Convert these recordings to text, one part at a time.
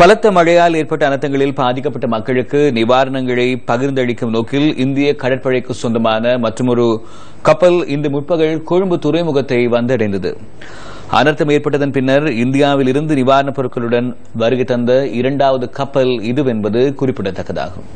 பலத்த மழையால் ஏற்பட்ட அனர்த்தங்களில் பாதிக்கப்பட்ட மக்களுக்கு நிவாரணங்களை பகிர்ந்தளிக்கும் நோக்கில் இந்திய கடற்படைக்கு சொந்தமான மற்றொரு கப்பல் இன்று முற்பகல் கொழும்பு துறைமுகத்தை வந்தடைந்தது. அனர்த்தம் ஏற்பட்டதன் பின்னர் இந்தியாவில் இருந்து நிவாரணப் பொருட்களுடன் வருகை தந்த இரண்டாவது கப்பல் இதுவென்பது குறிப்பிடத்தக்கதாகும்.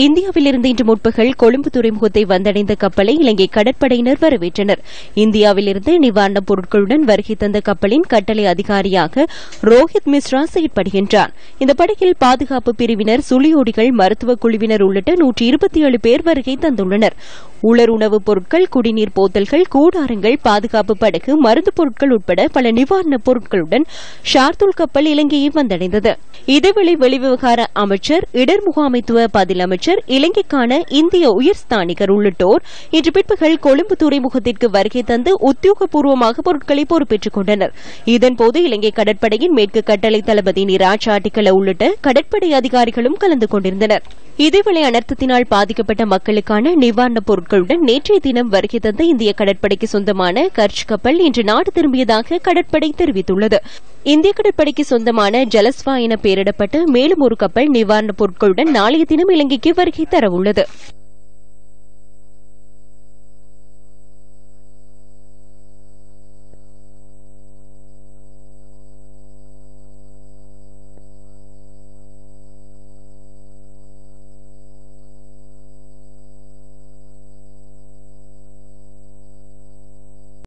இந்தியாவிலிருந்து இன்று முற்பகல் கொழும்பு துறைமுகத்தை வந்தடைந்த கப்பலை இலங்கை கடற்படையினர் வரவேற்றனர். இந்தியாவிலிருந்து நிவாரணப் பொருட்களுடன் வருகை தந்த கப்பலின் கட்டளை அதிகாரியாக ரோஹித் மிஸ்ரா செயற்படுகின்றார். இந்த படகில் பாதுகாப்பு பிரிவினர் சுழியோடிகள் மருத்துவ குழுவினர் உள்ளிட்ட நூற்றி இருபத்தி ஏழு பேர் வருகை தந்துள்ளனர். உலர் உணவுப் பொருட்கள் குடிநீர் போத்தல்கள் கூடாரங்கள் பாதுகாப்பு படகு மருந்து பொருட்கள் உட்பட பல நிவாரணப் பொருட்களுடன் ஷார்துல் கப்பல் இலங்கையை வந்தடைந்தது. இதேவேளை வெளிவிவகார அமைச்சர் இடர் முகாமைத்துவ பதில் அமைச்சர் இலங்கைக்கான இந்திய உயர்ஸ்தானிகர் உள்ளிட்டோர் இன்று பிற்பகல் கொழும்பு துறைமுகத்திற்கு வருகை தந்து உத்தியோகபூர்வமாக பொருட்களை பொறுப்பேற்றுக் கொண்டனர். இதன்போது இலங்கை கடற்படையின் மேற்கு கட்டளை தளபதி நிராஜ் ஆட்டிக்கல உள்ளிட்ட கடற்படை அதிகாரிகளும் கலந்து கொண்டிருந்தனர். இதேவேளை அனர்த்தத்தினால் பாதிக்கப்பட்ட மக்களுக்கான நிவாரணப் பொருட்களுடன் நேற்றைய தினம் வருகை தந்த இந்திய கடற்படைக்கு சொந்தமான கர்ச் கப்பல் இன்று நாடு திரும்பியதாக கடற்படை தெரிவித்துள்ளது. இந்திய கடற்படைக்கு சொந்தமான ஜலஸ்வா என பெயரிடப்பட்ட மேலும் ஒரு கப்பல் நிவாரணப் பொருட்களுடன் நாளைய தினம் இலங்கைக்கு வருகை தரவுள்ளது.